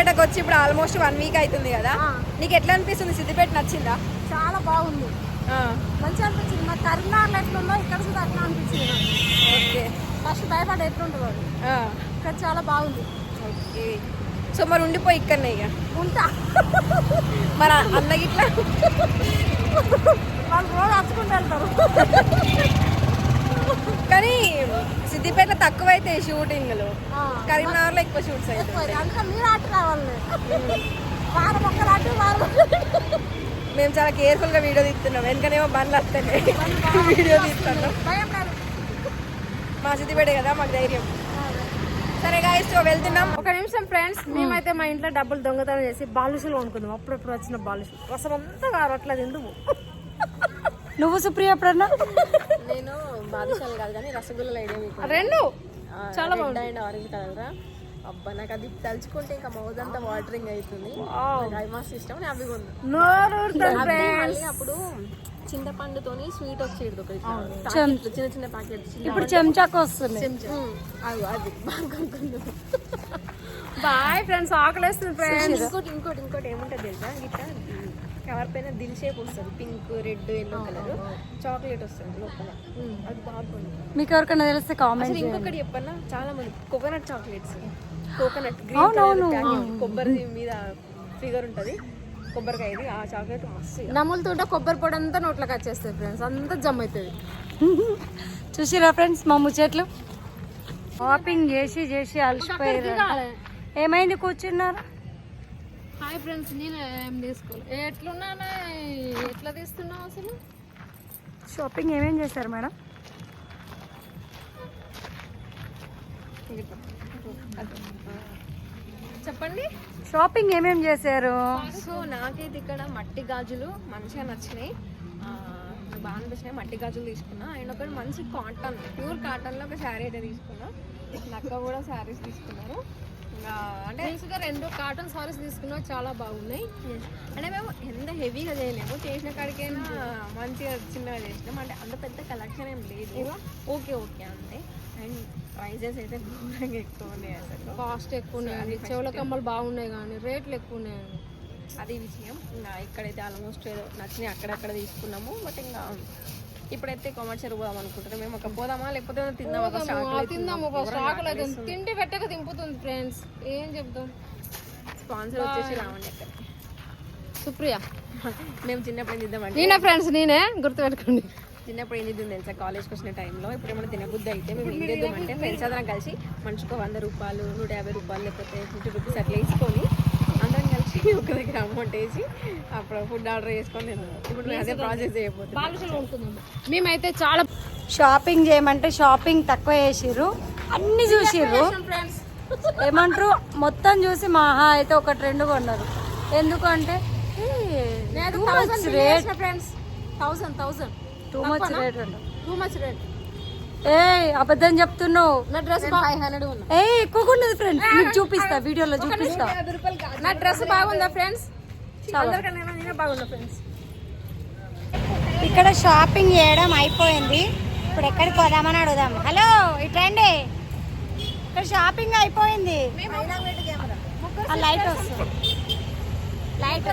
సిద్దిపేటకు వచ్చి ఇప్పుడు almost one week అవుతుంది కదా. నీకు ఎట్లా అనిపిస్తుంది? సిద్దిపేట నచ్చిందా? చాలా బాగుంది. మంచిగా అనిపించింది. మా కరీంనగర్లో ఎట్లుందో ఇక్కడ కూడా అట్లా అనిపించింది. ఓకే. ఫస్ట్ భయపడి ఎట్లుంటుంది ఇక్కడ చాలా బాగుంది. ఓకే. సో మరి ఉండిపోయి ఇక్కడనే ఇక? ఉంటా. మరి అన్న గిట్లా? వాళ్ళు రోజు వెళ్తారు కానీ సిద్దిపేటలో తక్కువ అయితే షూటింగ్లు. కరీంనగర్లో ఎక్కువ షూట్స్ అందుకే మీరు అటు రావాలి. వారం ఒక్కరు అటు వారం ఒక్కరు మేము చాలా కేర్ఫుల్గా వీడియో తీస్తున్నాం. వెనకనేమో బండ్లు వస్తున్నాయి. వీడియో తీస్తున్నాం. మా సిద్దిపేట కదా మాకు ధైర్యం. సరే గాయస్ వెళ్తున్నాం. ఒక నిమిషం ఫ్రెండ్స్ మేమైతే మా ఇంట్లో డబ్బులు దొంగతనం చేసి బాలుషులు కొనుక్కుందాం. అప్పుడప్పుడు వచ్చిన బాలుషులు రసం అంతా కారట్లేదు ఎందుకు? నువ్వు సుప్రియ ఎప్పుడన్నా? నేను బాదుషాలు కాదు కానీ రసగుల్లలు ఐడియా రెండు? చాలా బాగుంది. And orange colour. అబ్బా నాకు అది తలుచుకుంటే ఇంకా మౌజ్ అంతా వాటరింగ్ అవుతుంది నాకు అవి మస్తు ఇష్టం. అవి అప్పుడు చింతపండుతోని స్వీట్ వచ్చేది ఒకటి ప్యాకెట్లు, చిన్న చిన్న ప్యాకెట్స్ ఇప్పుడు చెంచాకు వస్తుంది. అది. బాయ్ ఫ్రెండ్స్ ఆకలేస్తుంది ఫ్రెండ్స్. ఇంకోటి ఇంకోటి ఇంకోటి ఏముంటుంది తెలుసా? గిట్లా కవర్ పైన దిల్ షేప్ వస్తుంది. Pink red yellow colour chocolate వస్తుంది లోపల. అది బాగుంది మీకు ఎవరికైనా తెలిస్తే కామెంట్ ఇంకొకటి చెప్పన్నా చాలా మంది coconut chocolates coconut green packet కొబ్బరి మీద ఫిగర్ ఉంటది. కొబ్బరికాయది ఆ చాక్లెట్ మస్తు నమ్ములుతుంటే కొబ్బరి పొడి అంతా నోట్లోకి వచ్చేస్తుంది ఫ్రెండ్స్ అంతా జమ్ అవుతుంది. చూసిరా ఫ్రెండ్స్ మా ముచ్చట్లు? షాపింగ్ చేసి చేసి అలసిపోయారు. ఏమైంది? కూర్చున్నారు? హాయ్ ఫ్రెండ్స్ నేను ఏం తీసుకోలేదు ఎట్లున్నానా? ఎట్లా తీస్తున్నావు అసలు? షాపింగ్ ఏమేం చేశారు మేడం? చెప్పండి. షాపింగ్ ఏమేం చేశారు? సో నాకైతే ఇక్కడ మట్టి గాజులు మంచిగా నచ్చినాయి. బాగా అనిపించినాయి. మట్టి గాజులు తీసుకున్నా. అండ్ ఒకటి మంచి కాటన్ ప్యూర్ కాటన్లో ఒక శారీ అయితే తీసుకున్నా. నక్క కూడా శారీస్ తీసుకున్నారు. అంటే రెండు కాటన్ సారీస్ తీసుకున్నావు చాలా బాగున్నాయి. అంటే మేము ఎంత హెవీగా చేయలేము చేసిన కాడికైనా మంచిగా చిన్నగా చేసినాం. అంటే అంత పెద్ద కలెక్షన్ ఏం లేదు. ఓకే ఓకే అంతే. అండ్ ప్రైజెస్ అయితే ఘోరంగా ఎక్కువ ఉన్నాయి అసలు. కాస్ట్ ఎక్కువ ఉన్నాయి చెవుల కమ్మలు బాగున్నాయి కానీ రేట్లు ఎక్కువ ఉన్నాయి అది విషయం. ఇంకా ఇక్కడైతే ఆల్మోస్ట్ నచ్చినాయి అక్కడక్కడ తీసుకున్నాము. బట్ ఇంకా ఇప్పుడైతే కమర్షియల్ పోదాం అనుకుంటున్నాం. మేము ఒక పోదామా? లేకపోతే తిందామా? తిందాము. ఫస్ట్ ఆకలి అవుతుంది. తిండి పెట్టక దింపుతుంది ఫ్రెండ్స్ ఏం చెప్తాం? స్పాన్సర్ వచ్చేసి రావండి అక్కడ సుప్రియ. మేము చిన్నప్పుడు ఏం చేద్దామంటే నేనే ఫ్రెండ్స్ నేనే. గుర్తుపెట్టుకోండి. చిన్నప్పుడు ఏం చేద్దాం తెలుసా? కాలేజ్కి వచ్చిన టైంలో ఇప్పుడు ఏమైనా తినబుద్ధి అయితే మేము ఏం చేద్దామంటే ఫ్రెండ్స్ అందరం కలిసి మనిషికి వంద రూపాయలు నూట యాభై రూపాయలు లేకపోతే ఫిఫ్టీ రూపీస్ అట్లా వేసుకొని ఒక దగ్గర అమౌంట్ వేసి అప్పుడు ఫుడ్ ఆర్డర్ చేసుకొని ఇప్పుడు అదే ప్రాసెస్ చేయబోతున్నాం. మేమైతే చాలా షాపింగ్ చేయమంటే షాపింగ్ తక్కువ చేసిర్రు. అన్ని చూసిర్రు. ఏమంటారు? మొత్తం చూసి మహా అయితే ఒకటి రెండు కొన్నారు. ఎందుకంటే too much rate friends thousand thousand too much rate too much rate ఏ అబద్ధం చెప్తున్నావు. నా డ్రెస్ ఫైవ్ హండ్రెడ్ ఏ ఎక్కువగా ఉన్నది ఫ్రెండ్స్ మీకు చూపిస్తా వీడియోలో చూపిస్తా. నా డ్రెస్ బాగుందా ఫ్రెండ్స్ ఫ్రెండ్స్ ఇక్కడ షాపింగ్ చేయడం అయిపోయింది. ఇప్పుడు ఎక్కడికి పోదామని అడుగుదాం. హలో ఇట్రండి. ఇక్కడ షాపింగ్ అయిపోయింది. ఆ లైట్ వస్తుంది. లైట్